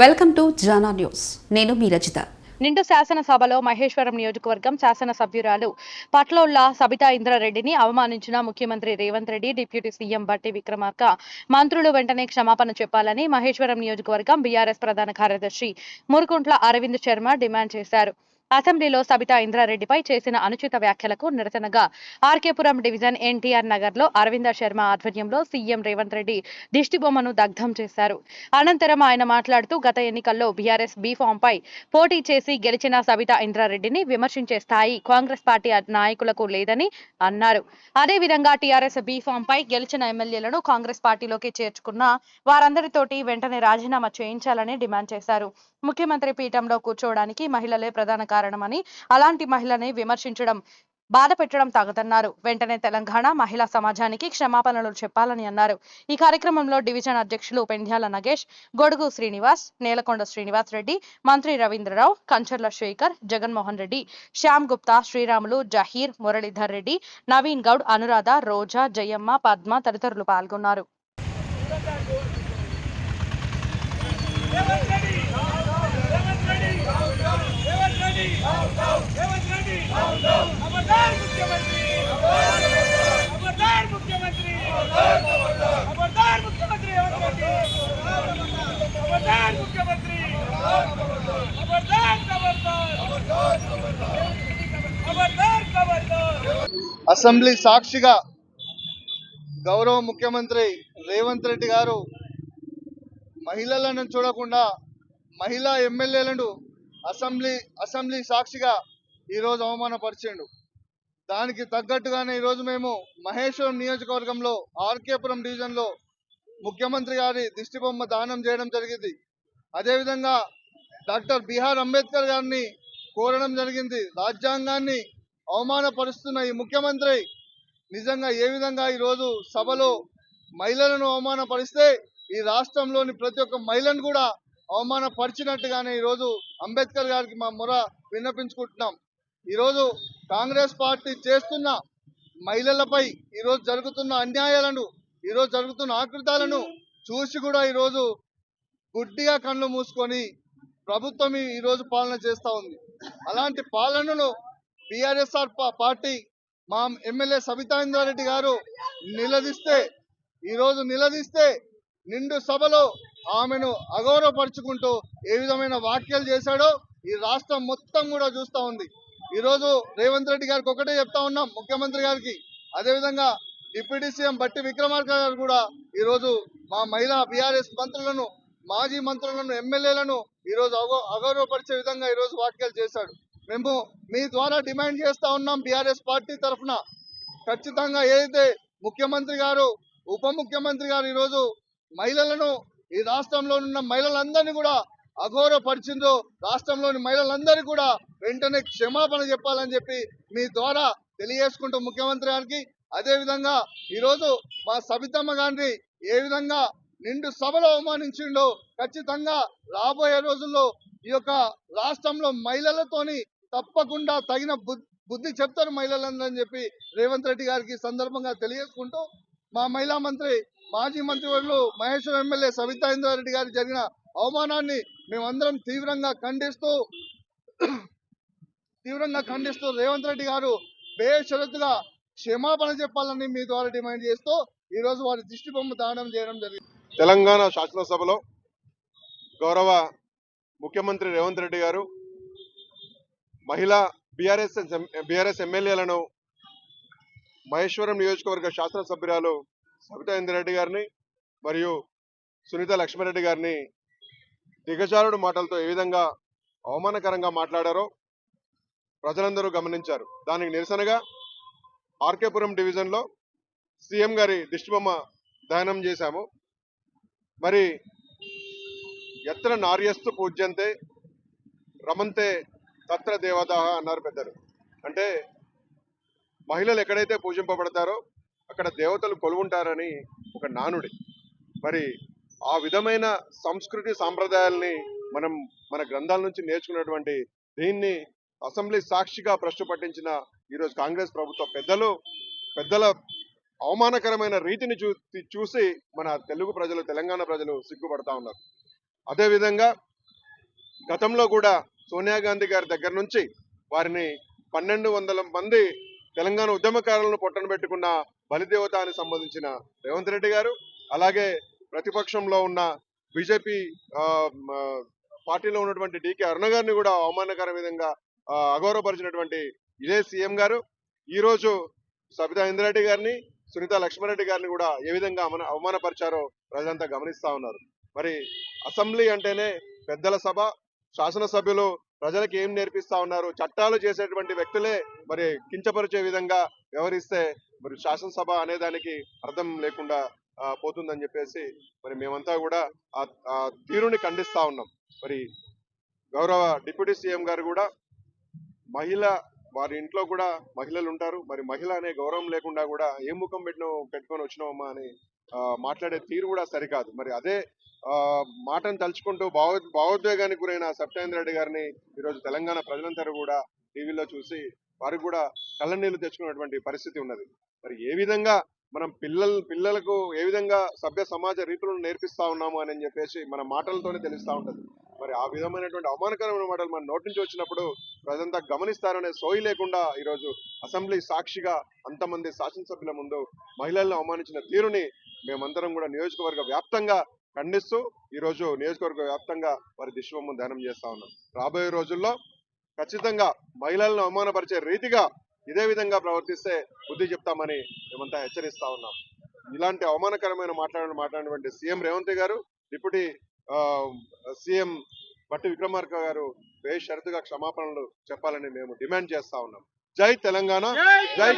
Welcome to Jana news. నేను మీ రచిత. నిండు శాసనసభలో మహేశ్వరం నియోజకవర్గం శాసనసభ్యురాలు పట్లోళ్ళ సబితా ఇంద్రారెడ్డిని అవమానించిన ముఖ్యమంత్రి రేవంత్ రెడ్డి డిప్యూటీ సీఎం బట్టి విక్రమార్క మంత్రులు వెంటనే క్షమాపణ చెప్పాలని మహేశ్వరం నియోజకవర్గం బీఆర్ఎస్ ప్రధాన కార్యదర్శి మురుకుంట్ల అరవింద్ శర్మ డిమాండ్ చేశారు. అసెంబ్లీలో సబితా ఇంద్రారెడ్డిపై చేసిన అనుచిత వ్యాఖ్యలకు నిరసనగా ఆర్కేపురం డివిజన్ ఎన్టీఆర్ నగర్లో అరవింద శర్మ ఆధ్వర్యంలో సీఎం రేవంత్ రెడ్డి దిష్టిబొమ్మను దగ్ధం చేశారు. అనంతరం ఆయన మాట్లాడుతూ గత ఎన్నికల్లో బీఆర్ఎస్ బీ ఫామ్ పై పోటీ చేసి గెలిచిన సబితా ఇంద్రారెడ్డిని విమర్శించే స్థాయి కాంగ్రెస్ పార్టీ నాయకులకు లేదని అన్నారు. అదేవిధంగా టీఆర్ఎస్ బీ ఫామ్ పై గెలిచిన ఎమ్మెల్యేలను కాంగ్రెస్ పార్టీలోకి చేర్చుకున్న వారందరితోటి వెంటనే రాజీనామా చేయించాలని డిమాండ్ చేశారు. ముఖ్యమంత్రి పీఠంలో కూర్చోవడానికి మహిళలే ప్రధాన కారణమని అలాంటి మహిళని విమర్శించడం బాధ పెట్టడం తగదన్నారు వెంటనే తెలంగాణ మహిళా సమాజానికి క్షమాపణలు చెప్పాలని అన్నారు. ఈ కార్యక్రమంలో డివిజన్ అధ్యక్షులు పెండ్యాల నగేష్ గొడుగు శ్రీనివాస్ నేలకొండ శ్రీనివాస్ రెడ్డి మంత్రి రవీంద్రరావు కంచర్ల శేఖర్ జగన్మోహన్ రెడ్డి శ్యామ్ గుప్తా శ్రీరాములు జహీర్ మురళీధర్ రెడ్డి నవీన్ గౌడ్ అనురాధ రోజా జయమ్మ పద్మ తదితరులు పాల్గొన్నారు. అసెంబ్లీ సాక్షిగా గౌరవ ముఖ్యమంత్రి రేవంత్ రెడ్డి గారు మహిళలను చూడకుండా మహిళా ఎమ్మెల్యేలను అసెంబ్లీ అసెంబ్లీ సాక్షిగా ఈరోజు అవమానపరిచిండు. దానికి తగ్గట్టుగానే ఈరోజు మేము మహేశ్వరం నియోజకవర్గంలో ఆర్కేపురం డివిజన్లో ముఖ్యమంత్రి గారి దిష్టిబొమ్మ దానం చేయడం జరిగింది. అదేవిధంగా డాక్టర్ బిఆర్ అంబేద్కర్ గారిని కోరడం జరిగింది. రాజ్యాంగాన్ని అవమానపరుస్తున్న ఈ ముఖ్యమంత్రి నిజంగా ఏ విధంగా ఈరోజు సభలో మహిళలను అవమానపరిస్తే ఈ రాష్ట్రంలోని ప్రతి ఒక్క మహిళను కూడా అవమానపరిచినట్టుగానే ఈరోజు అంబేద్కర్ గారికి మా మొర విన్నపించుకుంటున్నాం. ఈరోజు కాంగ్రెస్ పార్టీ చేస్తున్న మహిళలపై ఈరోజు జరుగుతున్న అన్యాయాలను ఈరోజు జరుగుతున్న ఆకృతాలను చూసి కూడా ఈరోజు గుడ్డిగా కళ్ళు మూసుకొని ప్రభుత్వం ఈరోజు పాలన చేస్తూ ఉంది. అలాంటి పాలనను బిఆర్ఎస్ఆర్ పార్టీ మా ఎమ్మెల్యే సబితా రెడ్డి గారు నిలదీస్తే ఈరోజు నిలదీస్తే నిండు సభలో ఆమెను అగౌరవపరుచుకుంటూ ఏ విధమైన వ్యాఖ్యలు చేశాడో ఈ రాష్ట్రం మొత్తం కూడా చూస్తూ ఉంది. ఈరోజు రేవంత్ రెడ్డి గారికి ఒకటే చెప్తా ఉన్నాం ముఖ్యమంత్రి గారికి. అదేవిధంగా డిప్యూటీ సీఎం బట్టి విక్రమార్క గారు కూడా ఈరోజు మా మహిళా బీఆర్ఎస్ మంత్రులను మాజీ మంత్రులను ఎమ్మెల్యేలను ఈరోజు అగౌ అగౌరవపరిచే విధంగా ఈరోజు వ్యాఖ్యలు చేశాడు. మేము మీ ద్వారా డిమాండ్ చేస్తా ఉన్నాం బీఆర్ఎస్ పార్టీ తరఫున. ఖచ్చితంగా ఏదైతే ముఖ్యమంత్రి గారు ఉప ముఖ్యమంత్రి గారు ఈరోజు మహిళలను ఈ రాష్ట్రంలో ఉన్న మహిళలందరినీ కూడా అఘోరపరిచిందో రాష్ట్రంలోని మహిళలందరూ కూడా వెంటనే క్షమాపణ చెప్పాలని చెప్పి మీ ద్వారా తెలియజేసుకుంటూ ముఖ్యమంత్రి గారికి. అదేవిధంగా ఈరోజు మా సబితమ్మ గారిని ఏ విధంగా నిండు సభలో అవమానించిండో ఖచ్చితంగా రాబోయే రోజుల్లో ఈ యొక్క రాష్ట్రంలో మహిళలతోని తప్పకుండా తగిన బుద్ధి బుద్ధి చెప్తారు మహిళలందరని చెప్పి రేవంత్ రెడ్డి గారికి సందర్భంగా తెలియజేసుకుంటూ మా మహిళా మంత్రి మాజీ మంత్రివర్యులు మహేశ్వరం ఎమ్మెల్యే సవితా ఇంద్రారెడ్డి గారికి జరిగిన అవమానాన్ని మేమందరం తీవ్రంగా ఖండిస్తూ తీవ్రంగా ఖండిస్తూ రేవంత్ రెడ్డి గారు బేషరతుగా క్షమాపణ చెప్పాలని మీ ద్వారా డిమాండ్ చేస్తూ ఈరోజు వారి దిష్టి బొమ్మ దానం చేయడం జరిగింది. తెలంగాణ శాసనసభలో గౌరవ ముఖ్యమంత్రి రేవంత్ రెడ్డి గారు మహిళా బీఆర్ఎస్ బీఆర్ఎస్ ఎమ్మెల్యేలను మహేశ్వరం నియోజకవర్గ శాసనసభ్యురాలు సబితా ఇందిరెడ్డి గారిని మరియు సునీత లక్ష్మారెడ్డి గారిని దిగజారుడు మాటలతో ఏ విధంగా అవమానకరంగా మాట్లాడారో ప్రజలందరూ గమనించారు. దానికి నిరసనగా ఆర్కేపురం డివిజన్లో సీఎం గారి దిష్టిబొమ్మ దహనం చేశాము. మరి ఎత్ర నార్యస్తు పూజ్యంతే రమంతే తత్ర దేవదాహ అన్నారు పెద్దలు. అంటే మహిళలు ఎక్కడైతే పూజింపబడతారో అక్కడ దేవతలు కొలువుంటారని ఒక నానుడి. మరి ఆ విధమైన సంస్కృతి సాంప్రదాయాల్ని మనం మన గ్రంథాల నుంచి నేర్చుకున్నటువంటి దీన్ని అసెంబ్లీ సాక్షిగా ప్రశ్న పట్టించిన ఈరోజు కాంగ్రెస్ ప్రభుత్వ పెద్దలు పెద్దల అవమానకరమైన రీతిని చూ చూసి మన తెలుగు ప్రజలు తెలంగాణ ప్రజలు సిగ్గుపడతా ఉన్నారు. అదేవిధంగా గతంలో కూడా సోనియా గాంధీ గారి దగ్గర నుంచి వారిని పన్నెండు వందల మంది తెలంగాణ ఉద్యమకారులను పొట్టన పెట్టుకున్న బలిదేవత అని సంబంధించిన రేవంత్ రెడ్డి గారు అలాగే ప్రతిపక్షంలో ఉన్న బీజేపీ పార్టీలో ఉన్నటువంటి డికే అరుణ గారిని కూడా అవమానకర విధంగా అగౌరవపరిచినటువంటి ఇదే సీఎం గారు. ఈరోజు సబితా ఇంద్రారెడ్డి గారిని సునీత లక్ష్మారెడ్డి గారిని కూడా ఏ విధంగా అవమాన అవమానపరిచారో ప్రజలంతా గమనిస్తా ఉన్నారు. మరి అసెంబ్లీ అంటేనే పెద్దల సభ శాసనసభ్యులు ప్రజలకు ఏం నేర్పిస్తా ఉన్నారు? చట్టాలు చేసేటువంటి వ్యక్తులే మరి కించపరిచే విధంగా వ్యవహరిస్తే మరి శాసనసభ అనేదానికి అర్థం లేకుండా పోతుందని చెప్పేసి మరి మేమంతా కూడా ఆ తీరుని ఖండిస్తా ఉన్నాం. మరి గౌరవ డిప్యూటీ సీఎం గారు కూడా మహిళ వారి ఇంట్లో కూడా మహిళలు ఉంటారు. మరి మహిళ అనే గౌరవం లేకుండా కూడా ఏ ముఖం పెట్టిన పెట్టుకొని వచ్చినావమ్మా అని మాట్లాడే తీరు కూడా సరికాదు. మరి అదే మాటను తలుచుకుంటూ భావ భావోద్వేగానికి గురైన సత్యేంద్ర రెడ్డి గారిని ఈరోజు తెలంగాణ ప్రజలందరూ కూడా టీవీలో చూసి వారికి కూడా కళ్ళనీళ్ళు తెచ్చుకున్నటువంటి పరిస్థితి ఉన్నది. మరి ఏ విధంగా మనం పిల్లల పిల్లలకు ఏ విధంగా సభ్య సమాజ రీతులను నేర్పిస్తా ఉన్నాము అని చెప్పేసి మన మాటలతోనే తెలుస్తూ ఉంటుంది. మరి ఆ విధమైనటువంటి అవమానకరమైన మాటలు మన నోటి నుంచి వచ్చినప్పుడు ప్రజంతా గమనిస్తారనే సోయి లేకుండా ఈరోజు అసెంబ్లీ సాక్షిగా అంతమంది శాసనసభ్యుల ముందు మహిళలను అవమానించిన తీరుని మేమందరం కూడా నియోజకవర్గ వ్యాప్తంగా ఖండిస్తూ ఈ రోజు నియోజకవర్గ వ్యాప్తంగా వారి దిశబొమ్మ ధ్యానం చేస్తా ఉన్నాం. రాబోయే రోజుల్లో ఖచ్చితంగా మహిళలను అవమానపరిచే రీతిగా ఇదే విధంగా ప్రవర్తిస్తే బుద్ధి చెప్తామని మేమంతా హెచ్చరిస్తా ఉన్నాం. ఇలాంటి అవమానకరమైన మాట్లాడిన మాట్లాడినటువంటి సీఎం రేవంత్ గారు డిప్యూటీ సీఎం బట్టి విక్రమార్క గారు బేషరతుగా క్షమాపణలు చెప్పాలని మేము డిమాండ్ చేస్తా ఉన్నాం. జై తెలంగాణ జై